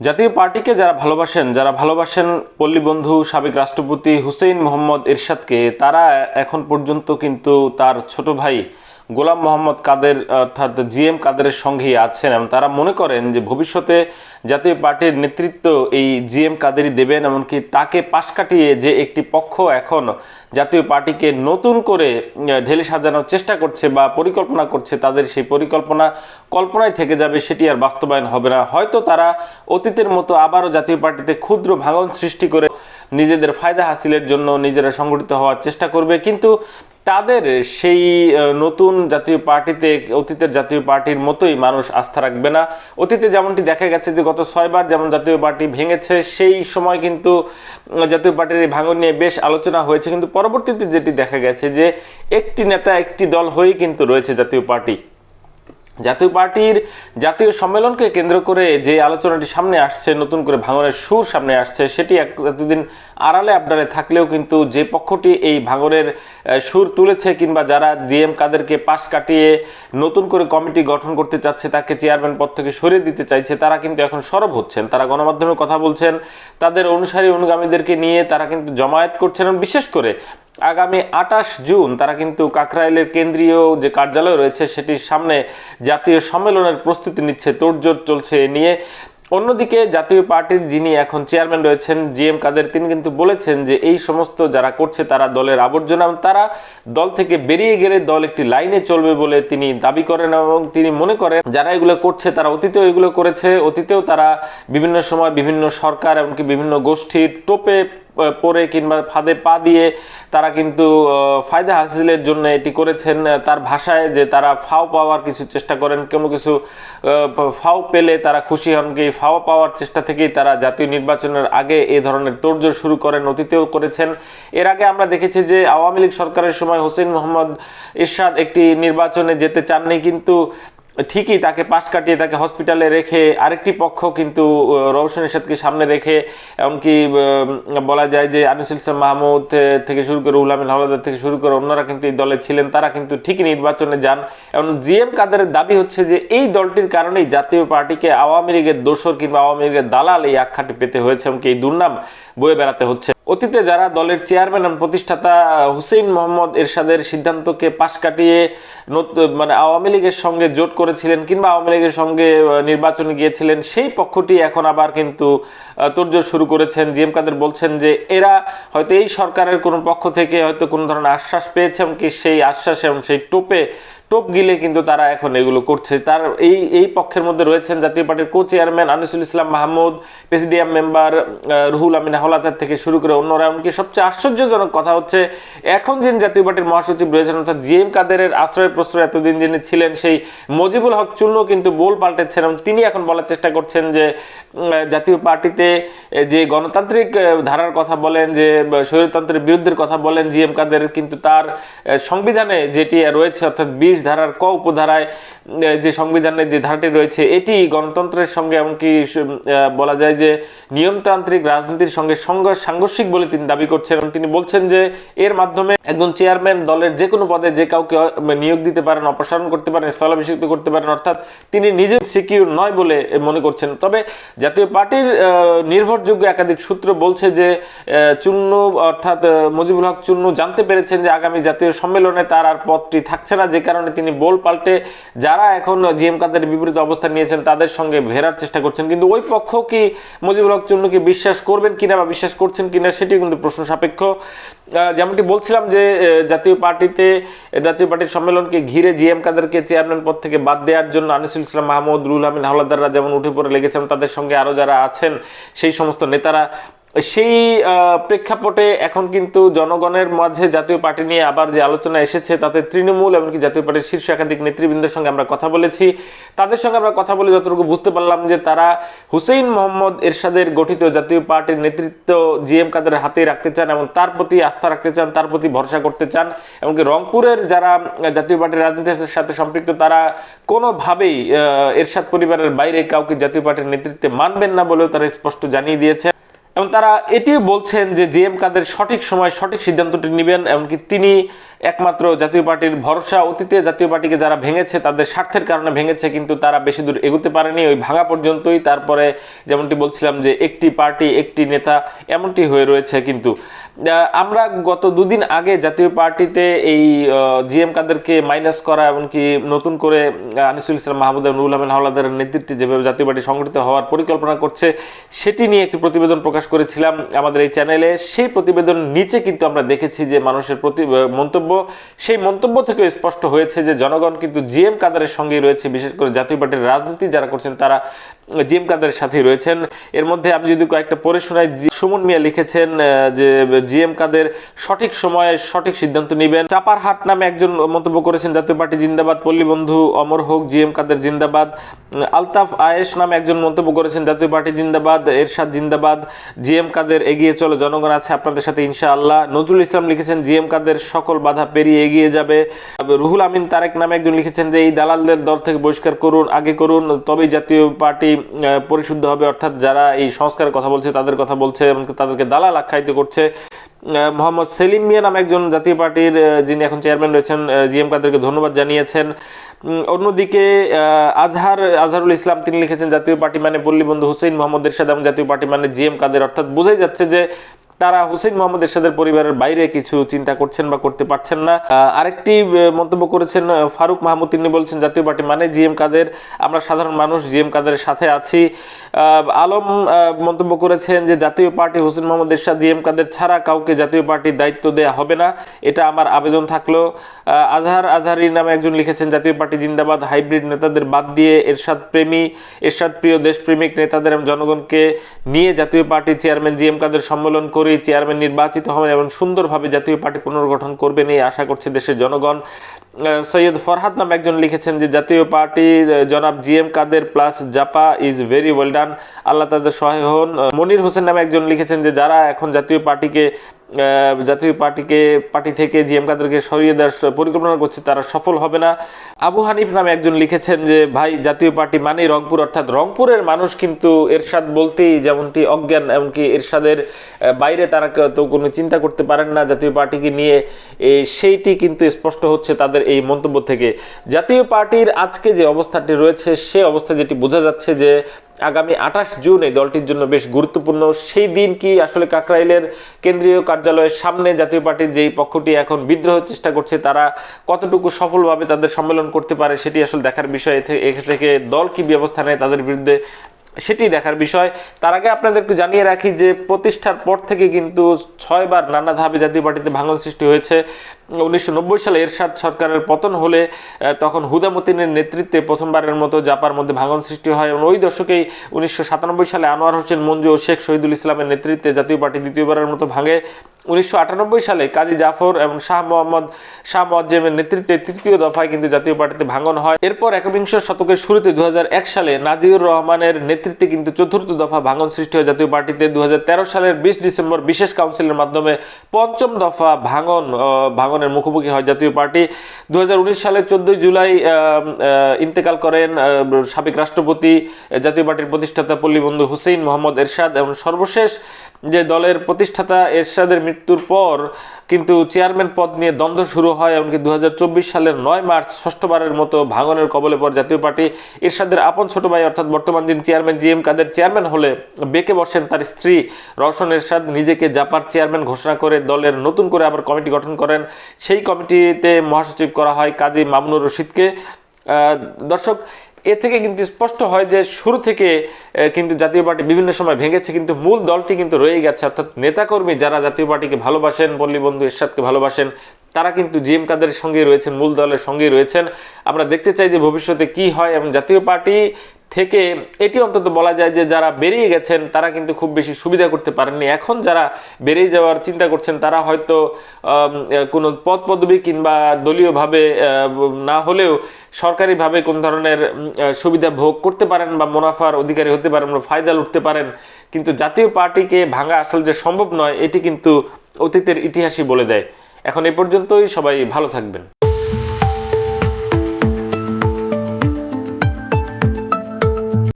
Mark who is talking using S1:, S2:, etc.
S1: জাতীয় পার্টিকে যারা ভালোবাসেন যারা ভালোবাসেন পল্লীবন্ধু সাবেক রাষ্ট্রপতি হুসেইন মোহাম্মদ এরশাদকে, তারা এখন পর্যন্ত কিন্তু তার ছোট ভাই গোলাম মোহাম্মদ কাদের, অর্থাৎ জি এম কাদেরের সঙ্গেই আছেন এবং তারা মনে করেন যে ভবিষ্যতে জাতীয় পার্টির নেতৃত্ব এই জি এম কাদেরই দেবেন, এমনকি তাকে পাশ কাটিয়ে যে একটি পক্ষ এখন জাতীয় পার্টিকে নতুন করে ঢেলে সাজানোর চেষ্টা করছে বা পরিকল্পনা করছে, তাদের সেই পরিকল্পনা কল্পনায় থেকে যাবে সেটি আর বাস্তবায়ন হবে না। হয়তো তারা অতীতের মতো আবারও জাতীয় পার্টিতে ক্ষুদ্র ভাঙন সৃষ্টি করে নিজেদের ফায়দা হাসিলের জন্য নিজেরা সংগঠিত হওয়ার চেষ্টা করবে, কিন্তু তাদের সেই নতুন জাতীয় পার্টিতে, অতীতের জাতীয় পার্টির মতোই মানুষ আস্থা রাখবে না। অতীতে যেমনটি দেখা গেছে যে গত ছয়বার যেমন জাতীয় পার্টি ভেঙেছে, সেই সময় কিন্তু জাতীয় পার্টির এই ভাঙন নিয়ে বেশ আলোচনা হয়েছে। কিন্তু পরবর্তীতে যেটি দেখা গেছে যে, একটি নেতা, একটি দল হয়েই কিন্তু রয়েছে জাতীয় পার্টি। জাতীয় পার্টির জাতীয় সম্মেলনকে কেন্দ্র করে যে আলোচনাটি সামনে আসছে, নতুন করে ভাঙনের সুর সামনে আসছে, সেটি এতদিন আড়ালে আবডালে থাকলেও কিন্তু যে পক্ষটি এই ভাঙনের সুর তুলেছে কিংবা যারা জিএম কাদেরকে পাশ কাটিয়ে নতুন করে কমিটি গঠন করতে চাচ্ছে, তাকে চেয়ারম্যান পদ থেকে সরিয়ে দিতে চাইছে, তারা কিন্তু এখন সরব হচ্ছেন। তারা গণমাধ্যমে কথা বলছেন, তাদের অনুসারী অনুগামীদেরকে নিয়ে তারা কিন্তু জমায়েত করছেন বিশেষ করে আগামী আটাশ জুন তারা কিন্তু কাকরাইলের কেন্দ্রীয় যে কার্যালয় রয়েছে, সেটির সামনে জাতীয় সম্মেলনের প্রস্তুতি নিচ্ছে, তোড়জোড় চলছে এ নিয়ে। অন্যদিকে জাতীয় পার্টির যিনি এখন চেয়ারম্যান রয়েছেন জি এম কাদের, তিনি কিন্তু বলেছেন যে এই সমস্ত যারা করছে তারা দলের আবর্জনা তারা দল থেকে বেরিয়ে গেলে দল একটি লাইনে চলবে বলে তিনি দাবি করেন, এবং তিনি মনে করেন যারা এগুলো করছে তারা অতীতেও এগুলো করেছে, অতীতেও তারা বিভিন্ন সময় বিভিন্ন সরকার, এমনকি বিভিন্ন গোষ্ঠীর টোপে পরে কিংবা ফাঁদে পা দিয়ে তারা কিন্তু ফায়দা হাসিলের জন্য এটি করেছেন। তার ভাষায় যে তারা ফাও পাওয়ার কিছু চেষ্টা করেন, কোনো কিছু ফাও পেলে তারা খুশি হন কি ফাও পাওয়ার চেষ্টা থেকেই তারা জাতীয় নির্বাচনের আগে এ ধরনের তোড়জোড় শুরু করেন, অতীতেও করেছেন। এর আগে আমরা দেখেছি যে আওয়ামী লীগ সরকারের সময় হোসেন মোহাম্মদ ইরশাদ একটি নির্বাচনে যেতে চাননি, কিন্তু ঠিকই তাকে পাশ কাটিয়ে তাকে হসপিটালে রেখে আরেকটি পক্ষ কিন্তু রওশন এরশাদকে সামনে রেখে, এমনকি বলা যায় যে আনিসুল ইসলাম মাহমুদ থেকে শুরু করে উলামিন হাওলাদার থেকে শুরু করে অন্যরা কিন্তু এই দলে ছিলেন, তারা কিন্তু ঠিকই নির্বাচনে যান। এবং জিএম কাদেরের দাবি হচ্ছে যে এই দলটির কারণেই জাতীয় পার্টিকে আওয়ামী লীগের দোসর কিংবা আওয়ামী লীগের দালাল এই আখ্যাটি পেতে হয়েছে, এমনকি এই দুর্নাম বয়ে বেড়াতে হচ্ছে। অতীতে যারা দলের চেয়ারম্যান এবং প্রতিষ্ঠাতা হুসেইন মোহাম্মদ এরশাদের সিদ্ধান্তকে পাশ কাটিয়ে মানে আওয়ামী লীগের সঙ্গে জোট করেছিলেন কিংবা আওয়ামী লীগের সঙ্গে নির্বাচনে গিয়েছিলেন, সেই পক্ষটি এখন আবার কিন্তু তোড়জোড় শুরু করেছেন। জিএম কাদের বলছেন যে এরা হয়তো এই সরকারের কোনো পক্ষ থেকে হয়তো কোনো ধরনের আশ্বাস পেয়েছে, এমনকি সেই আশ্বাস এবং সেই টোপে টোপ গিলে কিন্তু তারা এখন এগুলো করছে। তার এই এই পক্ষের মধ্যে রয়েছেন জাতীয় পার্টির co chairman Anisul Islam Mahmud presidium member Ruhul Amin Howlader থেকে শুরু করে অন্যরা। এমনকি সবচেয়ে আশ্চর্যজনক কথা হচ্ছে এখন যিনি জাতীয় পার্টির মহাসচিব রয়েছেন অর্থাৎ জি এম কাদেরের আশ্রয় প্রশ্রয় এতদিন যিনি ছিলেন সেই মজিবুল হক চূর্ণ কিন্তু বোল পাল্টেছেন এবং তিনি এখন বলার চেষ্টা করছেন যে জাতীয় পার্টিতে যে গণতান্ত্রিক ধারার কথা বলেন যে বা, স্বৈরতন্ত্রের বিরুদ্ধের কথা বলেন জি এম কাদের কিন্তু তার সংবিধানে যেটি রয়েছে অর্থাৎ বিশ ধারার ক উপধারায় যে সংবিধানে যে ধারাটি রয়েছে, এটি গণতন্ত্রের সঙ্গে এমনকি বলা যায় যে নিয়মতান্ত্রিক রাজনীতির সঙ্গে সাংঘর্ষিক বলে তিনি দাবি করছেন। এবং তিনি বলছেন যে এর মাধ্যমে একজন চেয়ারম্যান দলের যে কোনো পদে যে কাউকে নিয়োগ দিতে পারেন, অপসারণ করতে পারেন, স্থলাভিষিক্ত করতে পারেন, অর্থাৎ তিনি নিজে সিকিউর নয় বলে মনে করছেন। তবে জাতীয় পার্টির নির্ভরযোগ্য একাধিক সূত্র বলছে যে চুন্নু, অর্থাৎ মুজিবুল হক চুন্নু জানতে পেরেছেন যে আগামী জাতীয় সম্মেলনে তার আর পদটি থাকছে না, যে কারণে তিনি বোল পাল্টে যারা এখন জিএম কাদের বিপরীত অবস্থান নিয়েছেন তাদের সঙ্গে ভেরার চেষ্টা করছেন। কিন্তু ওই পক্ষ কি মুজিবুল হক চুন্নুকে বিশ্বাস করবেন কিনা বা বিশ্বাস করছেন কিনা সেটি কিন্তু প্রশ্ন সাপেক্ষ। যেমনটি বলছিলাম যে জাতীয় পার্টিতে জাতীয় পার্টির সম্মেলনকে ঘিরে জিএম কাদেরকে চেয়ারম্যান পদ থেকে বাদ দেওয়ার জন্য আনিসুল ইসলাম মাহমুদ রুল আমিন হাওলাদাররা যেমন উঠে পড়ে লেগেছেন, তাদের সঙ্গে আরও যারা আছেন, সেই সমস্ত নেতারা সেই প্রেক্ষাপটে এখন কিন্তু জনগণের মাঝে জাতীয় পার্টি নিয়ে আবার যে আলোচনা এসেছে, তাতে তৃণমূল এমনকি জাতীয় পার্টির শীর্ষ একাধিক নেতৃবৃন্দের সঙ্গে আমরা কথা বলেছি। তাদের সঙ্গে আমরা কথা বলে যতটুকু বুঝতে পারলাম যে তারা হুসেইন মোহাম্মদ এরশাদের গঠিত জাতীয় পার্টির নেতৃত্ব জিএম কাদের হাতে রাখতে চান এবং তার প্রতি আস্থা রাখতে চান, তার প্রতি ভরসা করতে চান এমনকি রংপুরের যারা জাতীয় পার্টির রাজনীতির সাথে সম্পৃক্ত, তারা কোনোভাবেই এরশাদ পরিবারের বাইরে কাউকে জাতীয় পার্টির নেতৃত্বে মানবেন না বলেও তারা স্পষ্ট জানিয়ে দিয়েছে। এবং তারা এটিও বলছেন যে জেএম কাদের সঠিক সময় সঠিক সিদ্ধান্তটি নেবেন এমনকি তিনি একমাত্র জাতীয় পার্টির ভরসা অতীতে, জাতীয় পার্টিকে যারা ভেঙেছে তাদের স্বার্থের কারণে ভেঙেছে, কিন্তু তারা বেশি দূর এগোতে পারেনি। ওই ভাঙা পর্যন্তই। তারপরে যেমনটি বলছিলাম যে একটি পার্টি, একটি নেতা এমনটি হয়ে রয়েছে কিন্তু। আমরা গত দুদিন আগে জাতীয় পার্টিতে এই জি এম কাদেরকে মাইনাস করা, এমনকি নতুন করে আনিসুল ইসলাম মাহমুদ নুরুল আমিন হাওলাদারের নেতৃত্বে যেভাবে জাতীয় পার্টি সংগঠিত হওয়ার পরিকল্পনা করছে, সেটি নিয়ে একটি প্রতিবেদন প্রকাশ করেছিলাম আমাদের এই চ্যানেলে। সেই প্রতিবেদন নিচে কিন্তু আমরা দেখেছি যে মানুষের প্রতি মন্তব্য সেই মন্তব্য থেকে স্পষ্ট হয়েছে যে জনগণ কিন্তু জি এম কাদারের সঙ্গেই রয়েছে। বিশেষ করে জাতীয় পার্টির রাজনীতি যারা করছেন, তারা জি এম কাদারের সাথেই রয়েছেন। এর মধ্যে আমি যদি কয়েকটা পড়ে শোনাই সুমন মিয়া লিখেছেন যে জি এম কাদের সঠিক সময়ে সঠিক সিদ্ধান্ত নেবেন। চাপারহাট নামে একজন মন্তব্য করেছেন, জাতীয় পার্টি জিন্দাবাদ, পল্লী বন্ধু অমর হোক জি এম কাদের জিন্দাবাদ। আলতাফ আয়েশ নামে একজন মন্তব্য করেছেন, জাতীয় পার্টি জিন্দাবাদ, এরশাদ জিন্দাবাদ। জি এম কাদের এগিয়ে চলো, জনগণ আছে আপনাদের সাথে, ইনশাআল্লাহ। নজরুল ইসলাম লিখেছেন জি এম কাদের সকল বাধা পেরিয়ে এগিয়ে যাবে। রুহুল আমিন তারেক নামে একজন লিখেছেন যে, এই দালালদের দল থেকে বহিষ্কার করুন, আগে করুন, তবেই জাতীয় পার্টি পরিশুদ্ধ হবে, অর্থাৎ যারা এই সংস্কারের কথা বলছে, তাদের কথা বলছে এবং তাদেরকে দালাল আখ্যায়িত করছে। মোহাম্মদ সেলিম মিয়া নাম একজন জাতীয় পার্টির যিনি এখন চেয়ারম্যান রয়েছেন জি এম কাদেরকে ধন্যবাদ জানিয়েছেন। অন্যদিকে আজহার, আজহারুল ইসলাম, তিনি লিখেছেন, জাতীয় পার্টি মানে পল্লীবন্ধু হুসেইন মোহাম্মদ এরশাদ এবং জাতীয় পার্টি মানে জি এম কাদের। অর্থাৎ বোঝাই যাচ্ছে যে তারা হুসেইন মোহাম্মদ এরশাদের পরিবারের বাইরে কিছু চিন্তা করছেন বা করতে পারছেন না। আরেকটি মন্তব্য করেছেন ফারুক মাহমুদ। তিনি বলছেন, জাতীয় পার্টি মানে জি এম কাদের? আমরা সাধারণ মানুষ জি এম কাদের সাথে আছি। আলম মন্তব্য করেছেন যে, Jatiya party Hussain Muhammad Ershad G M Quader ছাড়া কাউকে জাতীয় পার্টির দায়িত্ব দেওয়া হবে না। এটা আমার আবেদন থাকল। আজহার আজহারি নামে একজন লিখেছেন, জাতীয় পার্টি জিন্দাবাদ, হাইব্রিড নেতাদের বাদ দিয়ে এরশাদ প্রেমী, এরশাদ প্রিয় দেশপ্রেমিক নেতাদের জনগণকে নিয়ে জাতীয় পার্টির চেয়ারম্যান জি এম কাদের সম্মেলন করে। চেয়ারম্যান নির্বাচিত হবেন এবং সুন্দরভাবে জাতীয় পার্টি পুনর্গঠন করবেন এই আশা করছে দেশের জনগণ। সৈয়দ ফরহাদ নাম একজন লিখেছেন যে, জাতীয় পার্টি জনাব G M Quader plus Japa is very well done. Allah তাদের সহায় হন। মনির হোসেন নামে একজন লিখেছেন যে, যারা এখন জাতীয় পার্টিকে জাতীয় পার্টিকে, পার্টি থেকে জি এম কাদেরকে সরিয়ে দেওয়ার পরিকল্পনা করছে, তারা সফল হবে না। আবু হানিফ নামে একজন লিখেছেন যে, ভাই, জাতীয় পার্টি মানে রংপুর। অর্থাৎ রংপুরের মানুষ কিন্তু এরশাদ বলতেই যেমনটি অজ্ঞান, এমনকি এরশাদের বাইরে তারা তো কোনো চিন্তা করতে পারেন না। জাতীয় পার্টিকে নিয়ে সেইটি কিন্তু স্পষ্ট হচ্ছে তাদের এই মন্তব্য থেকে। জাতীয় পার্টির আজকে যে অবস্থাটি রয়েছে, সে অবস্থা যেটি বোঝা যাচ্ছে যে আগামী আঠাশ জুন এই দলটির জন্য বেশ গুরুত্বপূর্ণ। সেই দিন কি আসলে কাকরাইলের কেন্দ্রীয় কার্যালয়ের সামনে জাতীয় পার্টির যেই পক্ষটি এখন বিদ্রোহের চেষ্টা করছে, তারা কতটুকু সফলভাবে তাদের সম্মেলন করতে পারে সেটি আসলে দেখার বিষয়। থেকে দল কি ব্যবস্থা নেয় তাদের বিরুদ্ধে সেটি দেখার বিষয়। তার আগে আপনাদেরকে জানিয়ে রাখি যে প্রতিষ্ঠার পর থেকে কিন্তু ছয়বার নানা ধাপে জাতীয় পার্টিতে ভাঙন সৃষ্টি হয়েছে। উনিশশো নব্বই সালে এরশাদ সরকারের পতন হলে তখন হুদামতিনের নেতৃত্বে প্রথমবারের মতো জাপার মধ্যে ভাঙন সৃষ্টি হয় এবং ওই দশকেই উনিশশো সাতানব্বই সালে আনোয়ার হোসেন মঞ্জু ও শেখ শহীদুল ইসলামের নেতৃত্বে জাতীয় পার্টি দ্বিতীয়বারের মতো ভাঙে। উনিশশো আটানব্বই সালে কাজী জাফর এবং শাহ মোহাম্মদ শাহ মোয়াজ্জেমের নেতৃত্বে তৃতীয় দফায় কিন্তু জাতীয় পার্টিতে ভাঙন হয়। এরপর একবিংশ শতকের শুরুতে দু হাজার এক সালে নাজিউর রহমানের নেতৃত্বে কিন্তু চতুর্থ দফা ভাঙন সৃষ্টি হয় জাতীয় পার্টিতে। দু হাজার তেরো সালের বিশ ডিসেম্বর বিশেষ কাউন্সিলের মাধ্যমে পঞ্চম দফা ভাঙন আহ, ভাঙনের মুখোমুখি হয় জাতীয় পার্টি। দুই হাজার উনিশ সালের চোদ্দই জুলাই ইন্তেকাল করেন সাবেক রাষ্ট্রপতি, জাতীয় পার্টির প্রতিষ্ঠাতা পল্লীবন্ধু হুসেইন মোহাম্মদ এরশাদ এবং সর্বশেষ যে দলের প্রতিষ্ঠাতা এরশাদের মৃত্যুর পর কিন্তু চেয়ারম্যান পদ নিয়ে দ্বন্দ্ব শুরু হয়, এমনকি দু হাজার চব্বিশ সালের নয় মার্চ ষষ্ঠবারের মতো ভাঙনের কবলে পর জাতীয় পার্টি। এরশাদের আপন ছোট ভাই অর্থাৎ বর্তমান যিনি chairman G M Quader chairman হলে বেঁকে বসেন তার স্ত্রী রওশন এরশাদ। নিজেকে জাপার চেয়ারম্যান ঘোষণা করে দলের নতুন করে আবার কমিটি গঠন করেন। সেই কমিটিতে মহাসচিব করা হয় কাজী মামুনুর রশিদকে। দর্শক এ থেকে কিন্তু স্পষ্ট হয় যে শুরু থেকে কিন্তু জাতীয় পার্টি বিভিন্ন সময় ভেঙেছে, কিন্তু মূল দলটি কিন্তু রয়ে গেছে। অর্থাৎ নেতাকর্মী যারা জাতীয় পার্টিকে ভালোবাসেন বন্ধু এরশাদকে ভালোবাসেন, তারা কিন্তু জিএম কাদের সঙ্গে রয়েছেন, মূল দলের সঙ্গেই রয়েছেন। আমরা দেখতে চাই যে ভবিষ্যতে কি হয় এবং জাতীয় পার্টি থেকে এটি অন্তত বলা যায় যে যারা বেরিয়ে গেছেন, তারা কিন্তু খুব বেশি সুবিধা করতে পারেননি। এখন যারা বেরিয়ে যাওয়ার চিন্তা করছেন, তারা হয়তো কোনো পদ পদবি কিংবা দলীয়ভাবে না হলেও সরকারিভাবে কোন ধরনের সুবিধা ভোগ করতে পারেন বা মুনাফার অধিকারী হতে পারেন বা ফায়দা লুটতে পারেন। কিন্তু জাতীয় পার্টিকে ভাঙা আসলে যে সম্ভব নয়, এটি কিন্তু অতীতের ইতিহাসই বলে দেয়। এখন এ পর্যন্তই, সবাই ভালো থাকবেন।